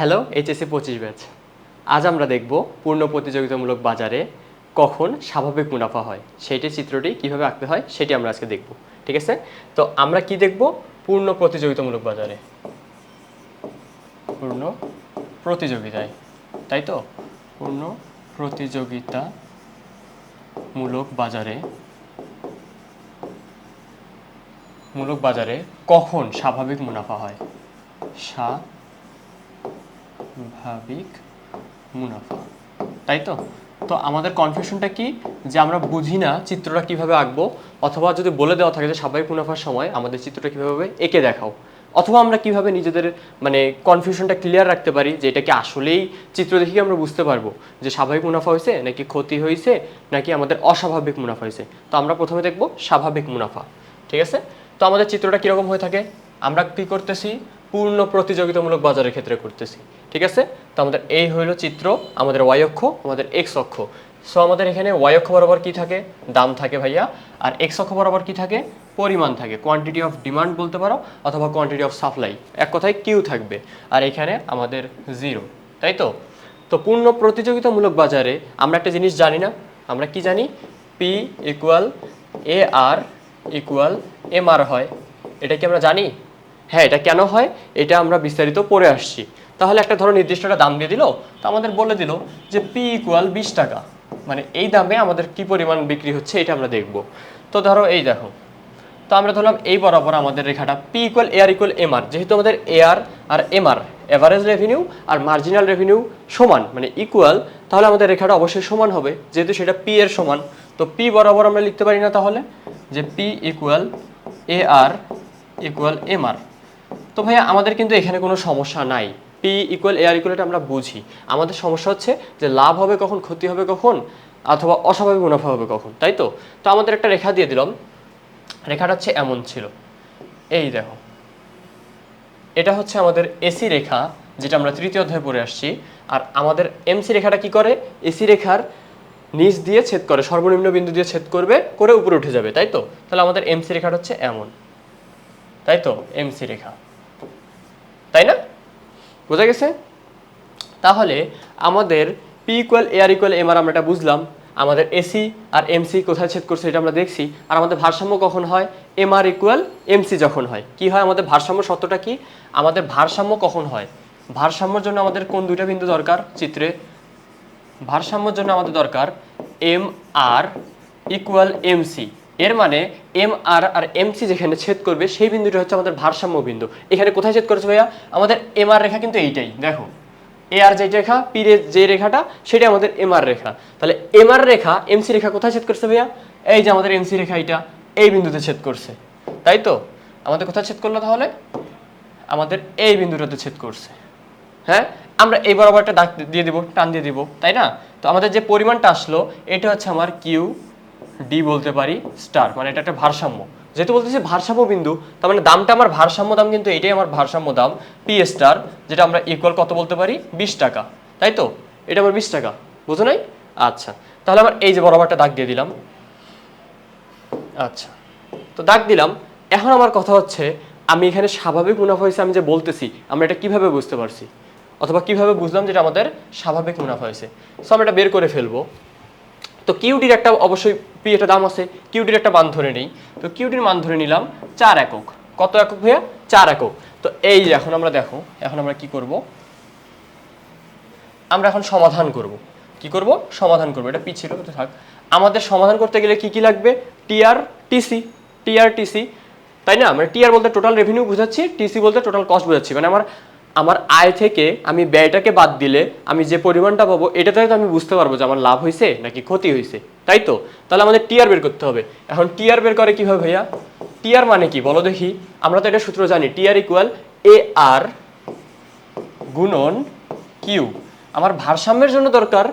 Hello HSC পঁচিশ batch আজ আমরা দেখব পূর্ণ প্রতিযোগিতামূলক বাজারে কখন স্বাভাবিক মুনাফা হয়। সেইটি চিত্রটি কীভাবে আঁকতে হয়, সেটি আমরা আজকে দেখব, ঠিক আছে? তো আমরা কি দেখব? পূর্ণ প্রতিযোগিতামূলক বাজারে। পূর্ণ প্রতিযোগিতায়, তাই তো? পূর্ণ প্রতিযোগিতামূলক বাজারে, মূলক বাজারে কখন স্বাভাবিক মুনাফা হয়? স্বাভাবিক মুনাফা। তাই তো? তো আমাদের কনফিউশনটা কি? যে আমরা বুঝি না চিত্রটা কীভাবে আঁকবো, অথবা যদি বলে দেওয়া থাকে যে স্বাভাবিক মুনাফার সময় আমাদের চিত্রটা কীভাবে এঁকে দেখাও, অথবা আমরা কীভাবে নিজেদের মানে কনফিউশনটা ক্লিয়ার রাখতে পারি যে এটা কি আসলেই চিত্র দেখে আমরা বুঝতে পারব? যে স্বাভাবিক মুনাফা হয়েছে, নাকি ক্ষতি হয়েছে, নাকি আমাদের অস্বাভাবিক মুনাফা হয়েছে? তো আমরা প্রথমে দেখব স্বাভাবিক মুনাফা। ঠিক আছে? তো আমাদের চিত্রটা কীরকম হয়ে থাকে? আমরা কি করতেছি? পূর্ণ প্রতিযোগিতামূলক বাজারের ক্ষেত্রে করতেছি। ঠিক আছে? তো আমাদের এই হইল চিত্র, আমাদের ওয়াই অক্ষ, আমাদের এক্স অক্ষ। সো আমাদের এখানে ওয়াই অক্ষ বরাবর কি থাকে? দাম থাকে ভাইয়া। আর এক্স অক্ষ বরাবর কি থাকে? পরিমাণ থাকে। কোয়ান্টিটি অফ ডিমান্ড বলতে পারো, অথবা কোয়ান্টিটি অফ সাপ্লাই এক কথায় কিউ থাকবে। আর এখানে আমাদের জিরো তাই তো? তো পূর্ণ প্রতিযোগিতামূলক বাজারে আমরা একটা জিনিস জানি না। আমরা কি জানি? P equal A R equal M R হয়। এটা কি আমরা জানি? হ্যাঁ এটা কেন হয়? এটা আমরা বিস্তারিত পড়ে আসছি। তাহলে একটা ধরো নির্দিষ্ট একটা দাম দিয়ে দিল, তো আমাদের বলে দিল যে পি ইকুয়াল বিশ টাকা। মানে এই দামে আমাদের কি পরিমাণ বিক্রি হচ্ছে এটা আমরা দেখব। তো ধরো এই দেখো, তো আমরা ধরলাম এই বরাবর আমাদের রেখাটা P equal AR equal M R যেহেতু আমাদের এআর আর এম আর এভারেজ রেভিনিউ আর মার্জিনাল রেভিনিউ সমান মানে ইকুয়াল তাহলে আমাদের রেখাটা অবশ্যই সমান হবে। যেহেতু সেটা পি এর সমান, তো পি বরাবর আমরা লিখতে পারি না তাহলে যে P equal A R equal M R তো ভাইয়া, আমাদের কিন্তু এখানে কোনো সমস্যা নাই। P equal A R equal আমরা বুঝি। আমাদের সমস্যা হচ্ছে যে লাভ হবে কখন, ক্ষতি হবে কখন, অথবা অস্বাভাবিক মুনাফা হবে কখন, তাই তো? তো আমাদের একটা রেখা দিয়ে দিলাম। রেখাটা হচ্ছে এমন ছিল। এই দেখো। এটা হচ্ছে আমাদের এসি রেখা, যেটা আমরা তৃতীয় অধ্যায়ে পড়ে আসছি। আর আমাদের এমসি রেখাটা কি করে? এসি রেখার নিচ দিয়ে ছেদ করে, সর্বনিম্ন বিন্দু দিয়ে ছেদ করবে, করে উপরে উঠে যাবে, তাই তো? তাহলে আমাদের এমসি রেখাটা হচ্ছে এমন। তাই তো? এমসি রেখা। তাই না? বোঝা গেছে? তাহলে আমাদের P equal A R equal M R আমরা এটা বুঝলাম। আমাদের এসি আর এমসি কোথায় ছেদ করছে এটা আমরা দেখছি। আর আমাদের ভারসাম্য কখন হয়? এম আর ইকুয়াল এমসি যখন হয়। কি হয়? আমাদের ভারসাম্য সত্যটা কি? আমাদের ভারসাম্য কখন হয়? ভারসাম্যর জন্য আমাদের কোন দুইটা বিন্দু দরকার? চিত্রে। ভারসাম্যর জন্য আমাদের দরকার এম আর ইকুয়াল এমসি এর মানে এম আর আর এমসি যেখানে ছেদ করবে, সেই বিন্দুটা হচ্ছে আমাদের ভারসাম্য বিন্দু। এখানে কোথায় ছেদ করেছে ভাইয়া? আমাদের এম আর রেখা কিন্তু এইটাই, দেখো। এ আর যে রেখা পি যে রেখাটা সেটা আমাদের এম আর রেখা। তাহলে এম আর রেখা এমসি রেখা কোথায় ছেদ করছে ভাইয়া? এই যে আমাদের এমসি রেখা এটা এই বিন্দুতে ছেদ করছে। তাই তো? আমাদের কোথায় ছেদ করল তাহলে? আমাদের এই বিন্দুটাতে ছেদ করছে। হ্যাঁ? আমরা এই বরাবর একটা দাগ দিয়ে দিব, টান দিয়ে দিব, তাই না? তো আমাদের যে পরিমাণটা আসলো, এটা হচ্ছে আমার কিউ ডি বলতে পারি স্টার মানে এটা একটা ভারসাম্য। যেহেতু বলতেছি ভারসাম্য বিন্দু, তার মানে দামটা আমার ভারসাম্য দাম কিন্তু এটাই আমার ভারসাম্য দাম পি স্টার যেটা আমরা ইকুয়াল কত বলতে পারি? বিশ টাকা। তাই তো? এটা আমার বিশ টাকা। বুঝো নাই? আচ্ছা। তাহলে আমার এই যে বরাবরটা দাগ দিয়ে দিলাম। আচ্ছা। তো দাগ দিলাম। এখন আমার কথা হচ্ছে, আমি এখানে স্বাভাবিক মুনাফা হয়েছে আমি যে বলতেছি, আমরা এটা কীভাবে বুঝতে পারছি? অথবা কীভাবে বুঝলাম যেটা আমাদের স্বাভাবিক মুনাফা হয়েছে? সো আমরা এটা বের করে ফেলব। তো কিউডির একটা অবশ্যই পি একটা দাম আছে কিউডির একটা মান ধরে নেই। তো কিউডির মান ধরে নিলাম চার একক। কত একক ভাইয়া? চার একক। তো এই এখন আমরা দেখো, এখন আমরা কি করব? আমরা এখন সমাধান করব। কি করব? সমাধান করব। এটা পিছিয়ে তো থাক। আমাদের সমাধান করতে গেলে কি কি লাগবে? TR, TC. TR, TC. তাই না? মানে টিআর বলতে টোটাল রেভিনিউ বোঝাচ্ছি, টিসি বলতে টোটাল কস্ট বোঝাচ্ছি। মানে আমার আমার আয় থেকে আমি ব্যয়টাকে বাদ দিলে আমি যে পরিমাণটা পাবো, এটাতে তো আমি বুঝতে পারব যে আমার লাভ হয়েছে নাকি ক্ষতি হয়েছে তাই তো? তাহলে আমাদের টিআর বের করতে হবে। এখন টিআর বের করে কীভাবে ভাইয়া? টিআর মানে কি? বলো দেখি। আমরা তো এটা সূত্র জানি। টিআর ইকুয়াল এ আর গুণন কিউ আমার ভারসাম্যের জন্য দরকার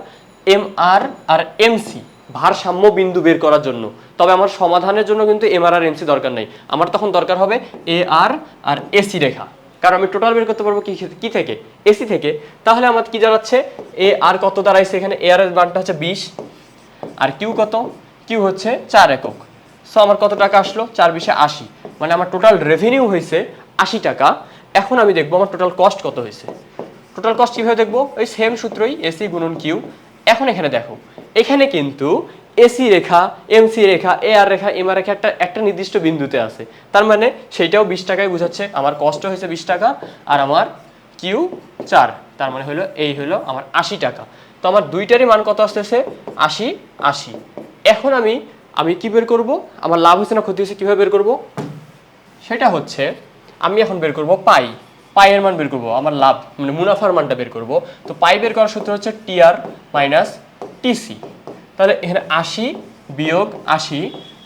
এম আর আর এমসি ভারসাম্য বিন্দু বের করার জন্য। তবে আমার সমাধানের জন্য কিন্তু এম আর আর এমসি দরকার নেই। আমার তখন দরকার হবে এ আর আর এসি রেখা। কারণ আমি টোটাল বের করতে পারব কি কি থেকে? এসি থেকে। তাহলে আমার কি দাঁড়াচ্ছে? এ আর কত দাঁড়াইছে এখানে? এ আর এর মানটা হচ্ছে বিশ। আর কিউ কত? কিউ হচ্ছে চার একক। সো আমার কত টাকা আসলো? চার বিশে আশি। মানে আমার টোটাল রেভিনিউ হয়েছে আশি টাকা। এখন আমি দেখব আমার টোটাল কস্ট কত হয়েছে। টোটাল কস্ট কীভাবে দেখব? ওই সেম সূত্রই এসি গুণন কিউ এখন এখানে দেখো। এখানে কিন্তু এসি রেখা, এমসি রেখা এ আর রেখা এম আর রেখা একটা একটা নির্দিষ্ট বিন্দুতে আছে। তার মানে সেইটাও বিশ টাকায় বোঝাচ্ছে। আমার কষ্ট হয়েছে বিশ টাকা আর আমার কিউ চার। তার মানে হলো এই হলো আমার আশি টাকা। তো আমার দুইটারই মান কত আসতেছে? আশি আশি। এখন আমি আমি কি বের করব? আমার লাভ হয়েছে না ক্ষতি হয়েছে কীভাবে বের করব? সেটা হচ্ছে, আমি এখন বের করব পাই। পাইয়ের মান বের করব, আমার লাভ মানে মুনাফার মানটা বের করব। তো পাই বের করার সূত্র হচ্ছে টিআর মাইনাস টিসি। তাহলে এখানে আশি বিয়োগ আশি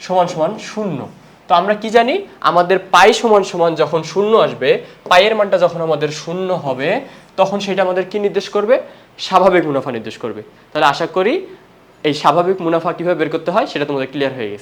সমান সমান শূন্য। তো আমরা কি জানি? আমাদের পাই সমান সমান যখন শূন্য আসবে পায়ের মানটা যখন আমাদের শূন্য হবে, তখন সেটা আমাদের কি নির্দেশ করবে? স্বাভাবিক মুনাফা নির্দেশ করবে। তাহলে আশা করি এই স্বাভাবিক মুনাফা কীভাবে বের করতে হয় সেটা তোমাদের ক্লিয়ার হয়ে গেছে।